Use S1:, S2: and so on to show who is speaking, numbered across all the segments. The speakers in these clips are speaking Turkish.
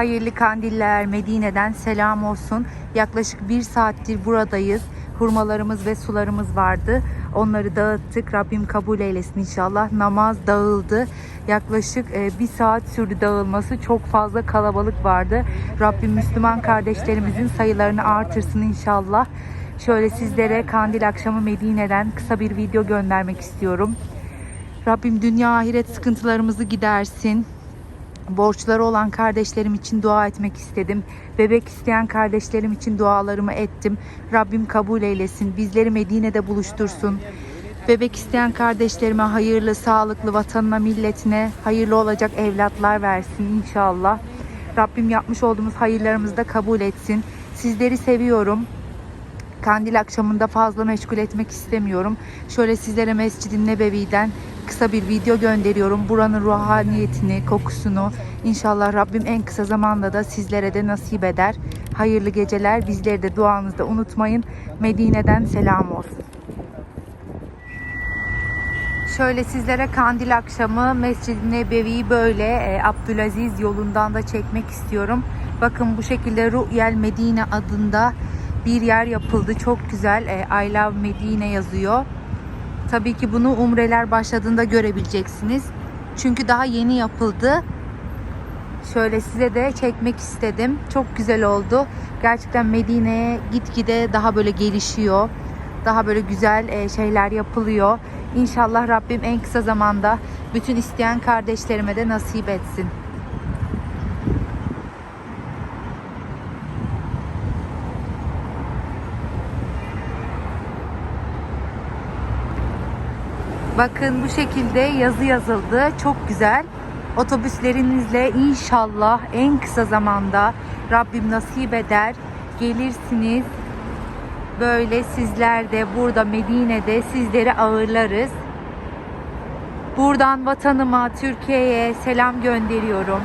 S1: Hayırlı kandiller Medine'den selam olsun. Yaklaşık bir saattir buradayız. Hurmalarımız ve sularımız vardı. Onları dağıttık. Rabbim kabul eylesin inşallah. Namaz dağıldı. Yaklaşık e, bir saat sürdü dağılması. Çok fazla kalabalık vardı. Rabbim Müslüman kardeşlerimizin sayılarını artırsın inşallah. Şöyle sizlere kandil akşamı Medine'den kısa bir video göndermek istiyorum. Rabbim dünya ahiret sıkıntılarımızı gidersin. Borçları olan kardeşlerim için dua etmek istedim. Bebek isteyen kardeşlerim için dualarımı ettim. Rabbim kabul eylesin. Bizleri Medine'de buluştursun. Bebek isteyen kardeşlerime hayırlı, sağlıklı, vatanına, milletine hayırlı olacak evlatlar versin inşallah. Rabbim yapmış olduğumuz hayırlarımızı da kabul etsin. Sizleri seviyorum. Kandil akşamında fazla meşgul etmek istemiyorum. Şöyle sizlere Mescid-i Nebevi'den kısa bir video gönderiyorum. Buranın ruhaniyetini, kokusunu inşallah Rabbim en kısa zamanda da sizlere de nasip eder. Hayırlı geceler. Bizleri de duanızda unutmayın. Medine'den selam olsun. Şöyle sizlere kandil akşamı Mescid-i Nebevi'yi böyle e, Abdülaziz yolundan da çekmek istiyorum. Bakın bu şekilde Ru'yel Medine adında bir yer yapıldı. Çok güzel. E, I love Medine yazıyor. Tabii ki bunu umreler başladığında görebileceksiniz. Çünkü daha yeni yapıldı. Şöyle size de çekmek istedim. Çok güzel oldu. Gerçekten Medine'ye gitgide daha böyle gelişiyor. Daha böyle güzel e, şeyler yapılıyor. İnşallah Rabbim en kısa zamanda bütün isteyen kardeşlerime de nasip etsin. Bakın bu şekilde yazı yazıldı. Çok güzel. Otobüslerinizle inşallah en kısa zamanda Rabbim nasip eder. Gelirsiniz. Böyle sizler de burada Medine'de sizleri ağırlarız. Buradan vatanıma, Türkiye'ye selam gönderiyorum.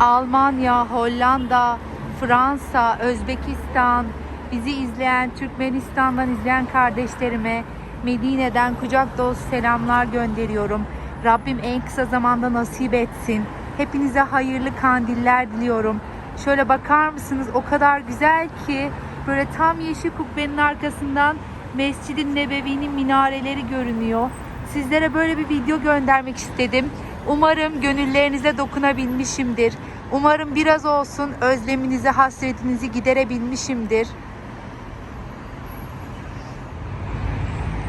S1: Almanya, Hollanda, Fransa, Özbekistan, bizi izleyen, Türkmenistan'dan izleyen kardeşlerime Medine'den kucak dolusu selamlar gönderiyorum. Rabbim en kısa zamanda nasip etsin. Hepinize hayırlı kandiller diliyorum. Şöyle bakar mısınız? O kadar güzel ki böyle tam yeşil kubbenin arkasından Mescid-i Nebevi'nin minareleri görünüyor. Sizlere böyle bir video göndermek istedim. Umarım gönüllerinize dokunabilmişimdir. Umarım biraz olsun özleminizi, hasretinizi giderebilmişimdir.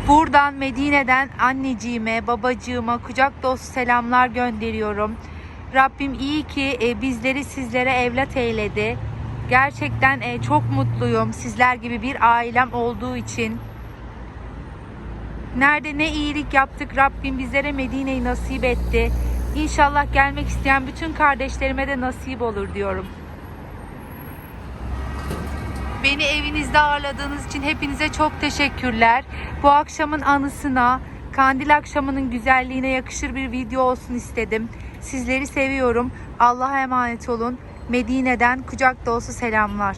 S1: Buradan Medine'den anneciğime, babacığıma kucak dostu selamlar gönderiyorum. Rabbim iyi ki e, bizleri sizlere evlat eyledi. Gerçekten e, çok mutluyum sizler gibi bir ailem olduğu için. Nerede ne iyilik yaptık Rabbim bizlere Medine'yi nasip etti. İnşallah gelmek isteyen bütün kardeşlerime de nasip olur diyorum. Beni evinizde ağırladığınız için hepinize çok teşekkürler. Bu akşamın anısına, kandil akşamının güzelliğine yakışır bir video olsun istedim. Sizleri seviyorum. Allah'a emanet olun. Medine'den kucak dolusu selamlar.